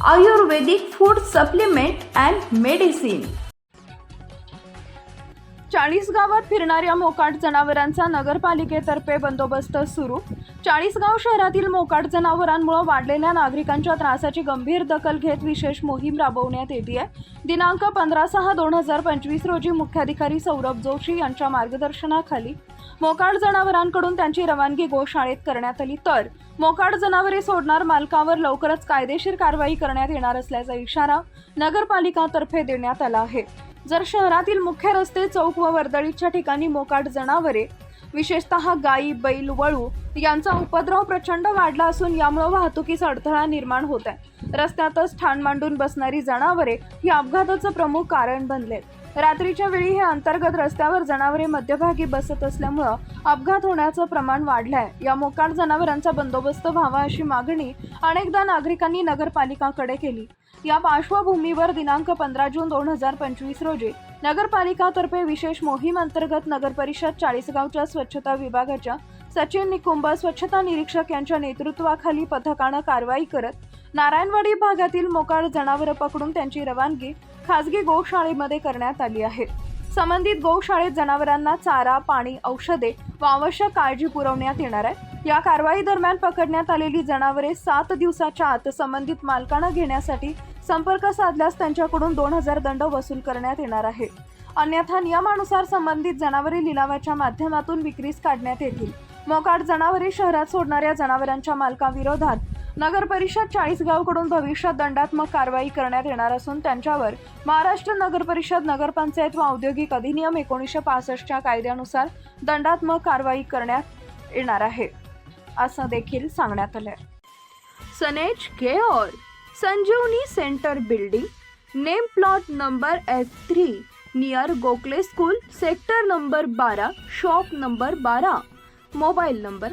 Ayurvedic food supplement and medicine चाळीसगावात फिरणाऱ्या मोकाट जनावरांचा नगरपालिकेतर्फे बंदोबस्त सुरू. चाळीसगाव शहरातील मोकाट जनावरांमुळे वाढलेल्या नागरिकांच्या त्रासाची गंभीर दखल घेत विशेष मोहीम राबवण्यात येते आहे दिनांक पंधरा सहा दोन हजार पंचवीस रोजी मुख्याधिकारी सौरभ जोशी यांच्या मार्गदर्शनाखाली मोकाट जनावरांकडून त्यांची रवानगी गोशाळेत करण्यात आली. तर मोकाट जनावरे सोडणार मालकावर लवकरच कायदेशीर कारवाई करण्यात येणार असल्याचा इशारा नगरपालिकातर्फे देण्यात आला आहे. जर शहरातील मुख्य रस्ते चौक व वर्दळीच्या ठिकाणी मोकाट जनावरे विशेषतः गायी बैल वळू यांचा उपद्रव प्रचंड वाढला असून यामुळे वाहतुकीचा अडथळा निर्माण होत आहे. रस्त्यातच ठाण मांडून बसणारी जनावरे ही अपघाताचं प्रमुख कारण बनलेत. रात्रीच्या वेळी हे अंतर्गत रस्त्यावर जनावरे मध्यभागी बसत असल्यामुळं अपघात होण्याचं प्रमाण वाढलंय. या मोकाट जनावरांचा बंदोबस्त व्हावा अशी मागणी अनेकदा नागरिकांनी नगरपालिकाकडे केली. या पार्श्वभूमीवर दिनांक पंधरा जून दोन हजार पंचवीस रोजी नगरपालिकातर्फे विशेष मोहीम अंतर्गत नगरपरिषद चाळीसगावच्या स्वच्छता विभागाच्या सचिन निकुंभ स्वच्छता निरीक्षक यांच्या नेतृत्वाखाली पथकानं कारवाई करत नारायणवाडी भागातील मोकाळ जनावरं पकडून त्यांची रवानगी खासगी गोशाळेमध्ये करण्यात आली आहे. संबंधित गोशाळेत जनावरांना चारा पाणी औषधे व आवश्यक काळजी पुरवण्यात येणार आहे. या कारवाई दरम्यान पकडण्यात आलेली जनावरे सात दिवसाच्या आत संबंधित मालकांना घेण्यासाठी संपर्क साधल्यास त्यांच्याकडून दोन हजार दंड वसूल करण्यात येणार आहे. अन्यथा नियमानुसार संबंधित जनावरे लिलावाच्या माध्यमातून विक्रीस काढण्यात येतील. मोकाट जनावरे शहरात सोडणाऱ्या जनावरांच्या मालकाविरोधात नगर परिषद चाळीसगावकडून भविष्यात दंडात्मक कारवाई करण्यात येणार असून त्यांच्यावर महाराष्ट्र नगर परिषद नगरपंचायत व औद्योगिक अधिनियम एकोणीसशे पासष्टच्या कायद्यानुसार दंडात्मक कारवाई करण्यात येणार आहे. असं देखील सांगण्यात आलंय. सनेज care Sanjeevani centre building name plot number F three near Gokhale school sector number बारा शॉप नंबर बारा मोबाईल नंबर